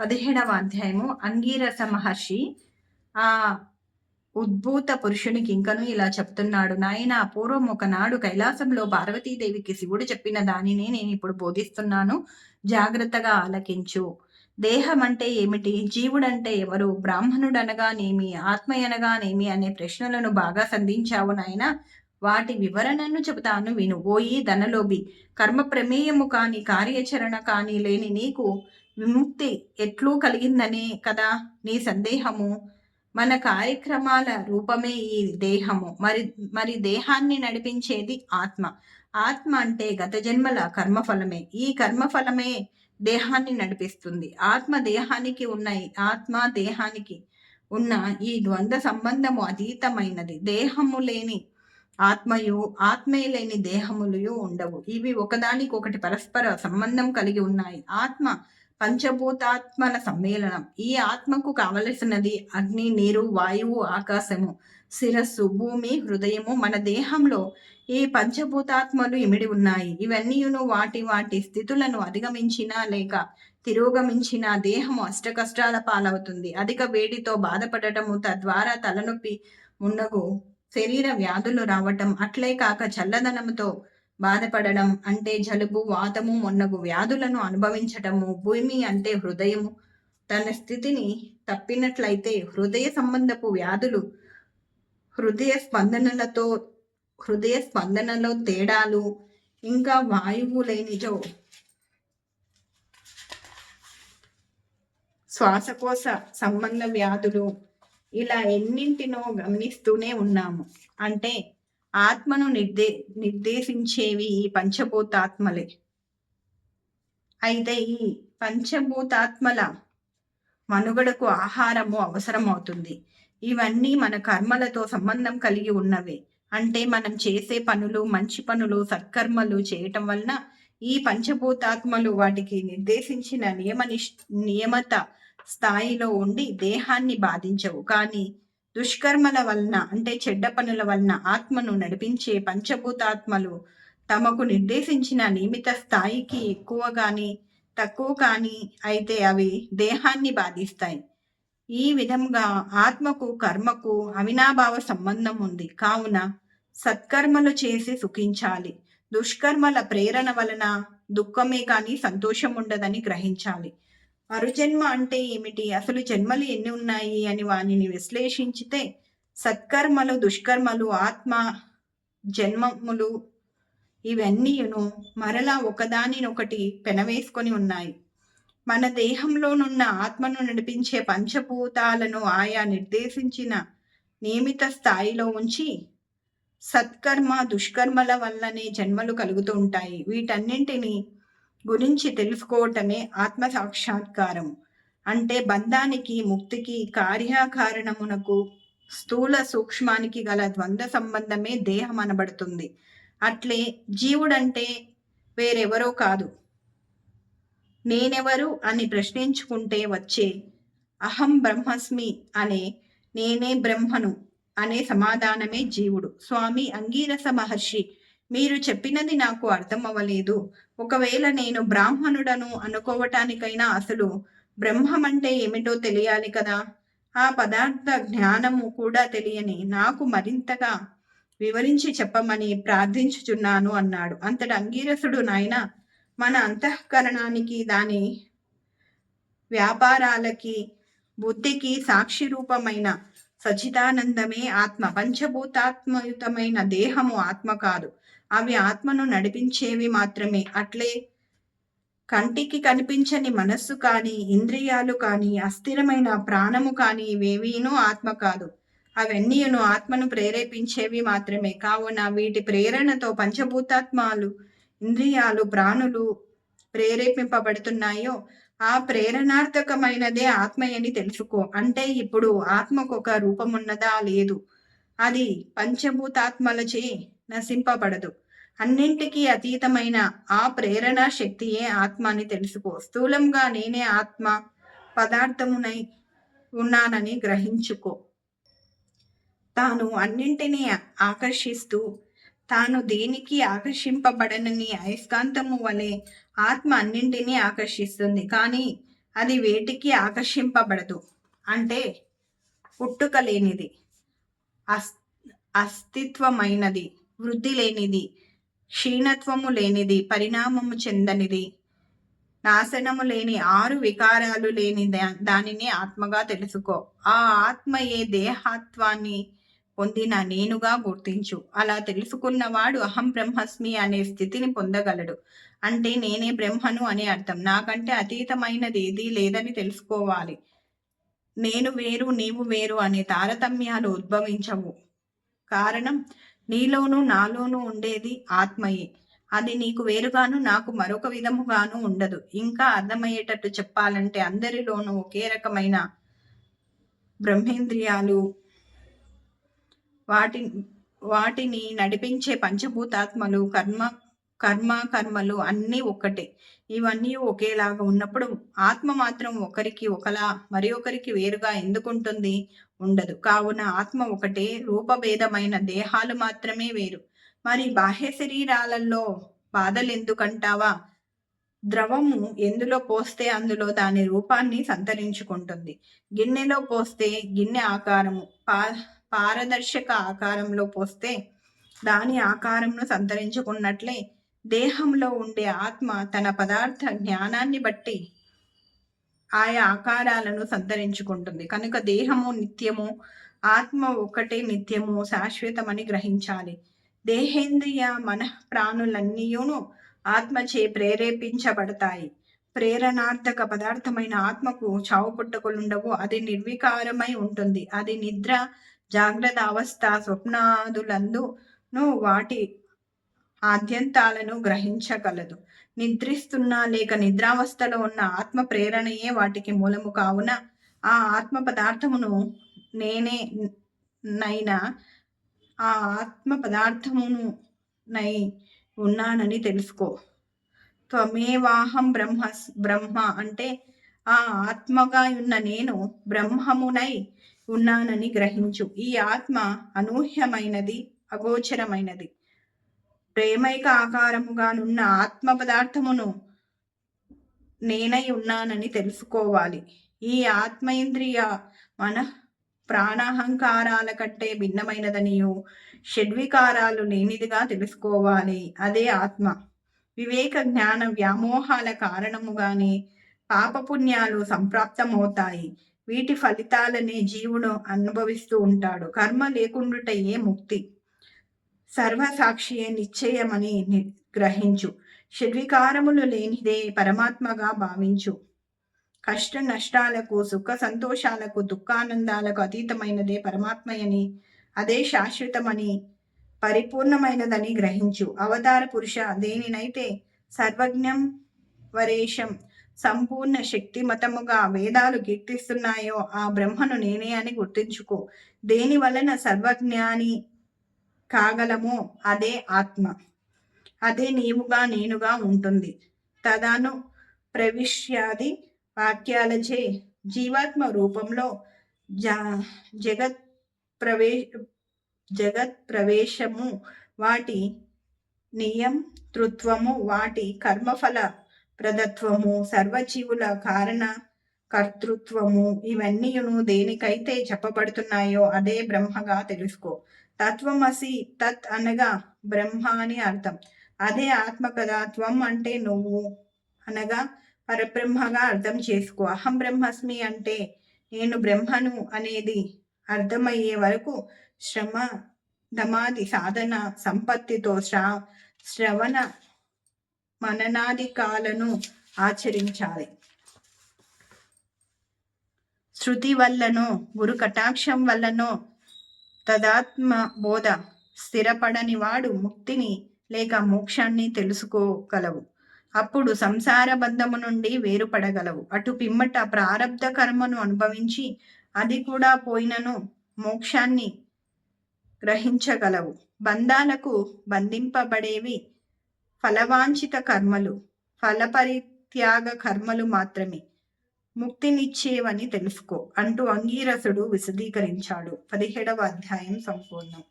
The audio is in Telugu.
పదిహేడవ అధ్యాయము. అంగీరస మహర్షి ఆ ఉద్భూత పురుషునికి ఇంకను ఇలా చెప్తున్నాడు నాయన పూర్వం ఒకనాడు కైలాసంలో పార్వతీదేవికి శివుడు చెప్పిన దానినే నేను ఇప్పుడు బోధిస్తున్నాను. జాగ్రత్తగా ఆలకించు. దేహం అంటే ఏమిటి? జీవుడంటే ఎవరు? బ్రాహ్మణుడు అనగానేమి ఆత్మ అనగానేమి అనే ప్రశ్నలను బాగా సంధించావు నాయన. వాటి వివరణను చెబుతాను విను. ఓయి ధనలోభి కర్మ ప్రమేయము కాని కార్యాచరణ కాని లేని నీకు విముక్తి ఎట్లు కలిగిందనే కదా నీ సందేహము? మన కార్యక్రమాల రూపమే ఈ దేహము. మరి మరి దేహాన్ని నడిపించేది ఆత్మ. ఆత్మ అంటే గత జన్మల కర్మఫలమే. ఈ కర్మఫలమే దేహాన్ని నడిపిస్తుంది. ఆత్మ దేహానికి ఉన్నాయి ఆత్మ దేహానికి ఉన్న ఈ ద్వంద్వ సంబంధము అతీతమైనది. దేహము లేని ఆత్మయు ఆత్మే లేని దేహములు ఉండవు. ఇవి ఒకదానికొకటి పరస్పర సంబంధం కలిగి ఉన్నాయి. ఆత్మ పంచభూతాత్మల సమ్మేళనం. ఈ ఆత్మకు కావలసినది అగ్ని నీరు వాయువు ఆకాశము శిరస్సు భూమి హృదయము మన దేహంలో ఈ పంచభూతాత్మలు ఇమిడి ఉన్నాయి? ఇవన్నీయును వాటి వాటి స్థితులను అధిగమించినా లేక తిరోగమించిన దేహము అష్ట కష్టాల పాలవుతుంది. అధిక వేడితో బాధపడటము తద్వారా తలనొప్పి మున్నగు శరీర వ్యాధులు రావటం అట్లే కాక చల్లదనముతో బాధపడడం అంటే జలుబు వాతము మొన్నగు వ్యాధులను అనుభవించటము భూమి అంటే హృదయము. తన స్థితిని తప్పినట్లయితే హృదయ సంబంధపు వ్యాధులు హృదయ స్పందనలతో హృదయ స్పందనలో తేడాలు ఇంకా వాయువు లేనిజో శ్వాసకోశ సంబంధ వ్యాధులు ఇలా ఎన్నింటినో గమనిస్తూనే ఉన్నాము. అంటే ఆత్మను నిర్దే నిర్దేశించేవి ఈ పంచభూతాత్మలే. అయితే ఈ పంచభూతాత్మల మనుగడకు ఆహారము అవసరమవుతుంది. ఇవన్నీ మన కర్మలతో సంబంధం కలిగి ఉన్నవే. అంటే మనం చేసే పనులు మంచి పనులు సత్కర్మలు చేయటం వలన ఈ పంచభూతాత్మలు వాటికి నిర్దేశించిన నియమ నియమత స్థాయిలో ఉండి దేహాన్ని బాధించవు. కానీ దుష్కర్మల వలన అంటే చెడ్డ పనుల వలన ఆత్మను నడిపించే పంచభూతాత్మలు తమకు నిర్దేశించిన నియమిత స్థాయికి ఎక్కువ కానీ తక్కువ కానీ అయితే అవి దేహాన్ని బాధిస్తాయి. ఈ విధంగా ఆత్మకు కర్మకు అవినాభావ సంబంధం ఉంది. కావున సత్కర్మలు చేసి సుఖించాలి. దుష్కర్మల ప్రేరణ వలన దుఃఖమే కానీ సంతోషం ఉండదని గ్రహించాలి. మరుజన్మ అంటే ఏమిటి? అసలు జన్మలు ఎన్ని ఉన్నాయి అని వానిని విశ్లేషించితే సత్కర్మలు దుష్కర్మలు ఆత్మ జన్మములు ఇవన్నీను మరలా ఒకదానినొకటి పెనవేసుకొని ఉన్నాయి. మన దేహంలోనున్న ఆత్మను నడిపించే పంచభూతాలను ఆయా నిర్దేశించిన నియమిత స్థాయిలో ఉంచి సత్కర్మ దుష్కర్మల వల్లనే జన్మలు కలుగుతూ ఉంటాయి. వీటన్నింటినీ గురించి తెలుసుకోవటమే ఆత్మ సాక్షాత్కారం అంటే బంధానికి ముక్తికి కార్యకారణమునకు స్థూల సూక్ష్మానికి గల ద్వంద్వ సంబంధమే దేహం అనబడుతుంది. అట్లే జీవుడంటే వేరెవరో కాదు. నేనెవరు అని ప్రశ్నించుకుంటే వచ్చే అహం బ్రహ్మస్మి అనే నేనే బ్రహ్మను అనే సమాధానమే జీవుడు. స్వామి అంగీరస మహర్షి మీరు చెప్పినది నాకు అర్థం అవ్వలేదు ఒకవేళ నేను బ్రాహ్మణుడను అనుకోవటానికైనా అసలు బ్రహ్మం అంటే ఏమిటో తెలియాలి కదా. ఆ పదార్థ జ్ఞానము కూడా తెలియని నాకు మరింతగా వివరించి చెప్పమని ప్రార్థించుచున్నాను అన్నాడు. అంతటి అంగీరసుడు నాయన మన అంతఃకరణానికి దాని వ్యాపారాలకి బుద్ధికి సాక్షి రూపమైన సచిదానందమే ఆత్మ. పంచభూతాత్మయుతమైన దేహము ఆత్మ కాదు. అవి ఆత్మను నడిపించేవి మాత్రమే. అట్లే కంటికి కనిపించని మనస్సు కానీ ఇంద్రియాలు కానీ అస్థిరమైన ప్రాణము కానీ ఇవేవీనూ ఆత్మ కాదు. అవన్నీను ఆత్మను ప్రేరేపించేవి మాత్రమే. కావున వీటి ప్రేరణతో పంచభూతాత్మాలు ఇంద్రియాలు ప్రాణులు ప్రేరేపింపబడుతున్నాయో ఆ ప్రేరణార్థకమైనదే ఆత్మయని తెలుసుకో. అంటే ఇప్పుడు ఆత్మకు ఒక రూపమున్నదా? లేదు. అది పంచభూతాత్మలచే నశింపబడదు. అన్నింటికీ అతీతమైన ఆ ప్రేరణ శక్తియే ఆత్మ అని తెలుసుకో. స్థూలంగా నేనే ఆత్మ పదార్థమునై ఉన్నానని గ్రహించుకో. తాను అన్నింటినీ ఆకర్షిస్తూ తాను దేనికి ఆకర్షింపబడనని అయస్కాంతము వలె ఆత్మ అన్నింటినీ ఆకర్షిస్తుంది. కానీ అది వేటికి ఆకర్షింపబడదు. అంటే పుట్టుక లేనిది అస్ అస్తిత్వమైనది వృద్ధి లేనిది క్షీణత్వము లేనిది పరిణామము చెందనిది నాశనము లేని ఆరు వికారాలు లేని దానిని ఆత్మగా తెలుసుకో. ఆ ఆత్మయే దేహాత్వాన్ని పొందిన నేనుగా గుర్తించు. అలా తెలుసుకున్నవాడు అహం బ్రహ్మస్మి అనే స్థితిని పొందగలడు. అంటే నేనే బ్రహ్మను అనే అర్థం. నాకంటే అతీతమైనది ఏదీ లేదని తెలుసుకోవాలి. నేను వేరు నీవు వేరు అనే తారతమ్యాలు ఉద్భవించవు. కారణం? నీలోనూ నాలోనూ ఉండేది ఆత్మయే. అది నీకు వేరుగాను నాకు మరొక విధముగాను ఉండదు. ఇంకా అర్థమయ్యేటట్టు చెప్పాలంటే అందరిలోనూ ఒకే రకమైన బ్రహ్మేంద్రియాలు వాటి వాటిని నడిపించే పంచభూతాత్మలు కర్మ కర్మ కర్మలు అన్నీ ఒక్కటే. ఇవన్నీ ఒకేలాగా ఉన్నప్పుడు ఆత్మ మాత్రం ఒకరికి ఒకలా మరి ఒకరికి వేరుగా ఎందుకుంటుంది? ఉండదు. కావున ఆత్మ ఒకటే రూపభేదమైన దేహాలు మాత్రమే వేరు. మరి బాహ్య శరీరాలలో బాధలు ఎందుకంటావా? ద్రవము ఎందులో పోస్తే అందులో దాని రూపాన్ని సంతరించుకుంటుంది. గిన్నెలో పోస్తే గిన్నె ఆకారము పా పారదర్శక ఆకారంలో పోస్తే దాని ఆకారంను సంతరించుకున్నట్లే దేహంలో ఉండే ఆత్మ తన పదార్థ జ్ఞానాన్ని బట్టి ఆయా ఆకారాలను సంతరించుకుంటుంది. కనుక దేహము నిత్యము ఆత్మ ఒకటే నిత్యము శాశ్వతమని గ్రహించాలి. దేహేంద్రియ మన ప్రాణులన్నీయును ఆత్మచే ప్రేరేపించబడతాయి. ప్రేరణార్థక పదార్థమైన ఆత్మకు చావు పుట్టుకలుండవు అది నిర్వికారమై ఉంటుంది. అది నిద్ర జాగ్రత్త అవస్థ స్వప్నాదులందును వాటి ఆద్యంతాలను గ్రహించగలదు. నిద్రిస్తున్న లేక నిద్రావస్థలో ఉన్న ఆత్మ ప్రేరణయే వాటికి మూలము కావున ఆ ఆత్మ పదార్థమును నేనే నైనా ఆ ఆత్మ పదార్థమును నై ఉన్నానని తెలుసుకో. త్వమేవాహం బ్రహ్మ బ్రహ్మ అంటే ఆ ఆత్మగా ఉన్న నేను బ్రహ్మమునై ఉన్నానని గ్రహించు. ఈ ఆత్మ అనూహ్యమైనది అగోచరమైనది. ప్రేమైక ఆకారముగానున్న ఆత్మ పదార్థమును నేనై ఉన్నానని తెలుసుకోవాలి. ఈ ఆత్మేంద్రియ మన ప్రాణాహంకారాల కంటే భిన్నమైనదనియు షడ్వికారాలు లేనిదిగా తెలుసుకోవాలి. అదే ఆత్మ. వివేక జ్ఞాన వ్యామోహాల కారణముగానే పాపపుణ్యాలు సంప్రాప్తమవుతాయి. వీటి ఫలితాలనే జీవుడు అనుభవిస్తూ ఉంటాడు. కర్మ లేకుండుటయే ముక్తి. సర్వసాక్షియే నిశ్చయమని గ్రహించు. షడ్వికారములు లేనిదే పరమాత్మగా భావించు. కష్ట నష్టాలకు సుఖ సంతోషాలకు దుఃఖానందాలకు అతీతమైనదే పరమాత్మయని అదే శాశ్వతమని పరిపూర్ణమైనదని గ్రహించు. అవతార పురుష దేనినైతే సర్వజ్ఞం వరేషం సంపూర్ణ శక్తిమతముగా వేదాలు కీర్తిస్తున్నాయో ఆ బ్రహ్మను నేనే అని గుర్తించుకో. దేని వలన సర్వజ్ఞాని కాగలమో అదే ఆత్మ. అదే నీవుగా నేనుగా ఉంటుంది. తదాను ప్రవిష్యాది వాక్యాలచే జీవాత్మ రూపంలో జ జగత్ ప్రవే జగత్ ప్రవేశము వాటి నియంతృత్వము వాటి కర్మఫల ప్రదత్వము సర్వజీవుల కారణ కర్తృత్వము ఇవన్నీయును దేనికైతే చెప్పబడుతున్నాయో అదే బ్రహ్మగా తెలుసుకో. తత్వమసి తత్ అనగా బ్రహ్మ అని అర్థం. అదే ఆత్మ ఆత్మకథాత్వం అంటే నువ్వు అనగా పరబ్రహ్మగా అర్థం చేసుకో. అహం బ్రహ్మస్మి అంటే నేను బ్రహ్మను అనేది అర్థమయ్యే వరకు శ్రమ దమాది సాధన సంపత్తితో శ్రా శ్రవణ మననాదికాలను ఆచరించాలి. శృతి వల్లనో గురు కటాక్షం వల్లనో తదాత్మ బోధ స్థిరపడని వాడు ముక్తిని లేక మోక్షాన్ని తెలుసుకోగలవు. అప్పుడు సంసార బంధము నుండి వేరుపడగలవు. అటు పిమ్మట ప్రారబ్ధ కర్మను అనుభవించి అది కూడా పోయినను మోక్షాన్ని గ్రహించగలవు. బంధాలకు బంధింపబడేవి ఫలవాంఛిత కర్మలు ఫలపరిత్యాగ కర్మలు మాత్రమే. ముక్తినిచ్చేవని తెలుసుకో అంటూ అంగీరసుడు విశదీకరించాడు. పదిహేడవ అధ్యాయం సంపూర్ణం.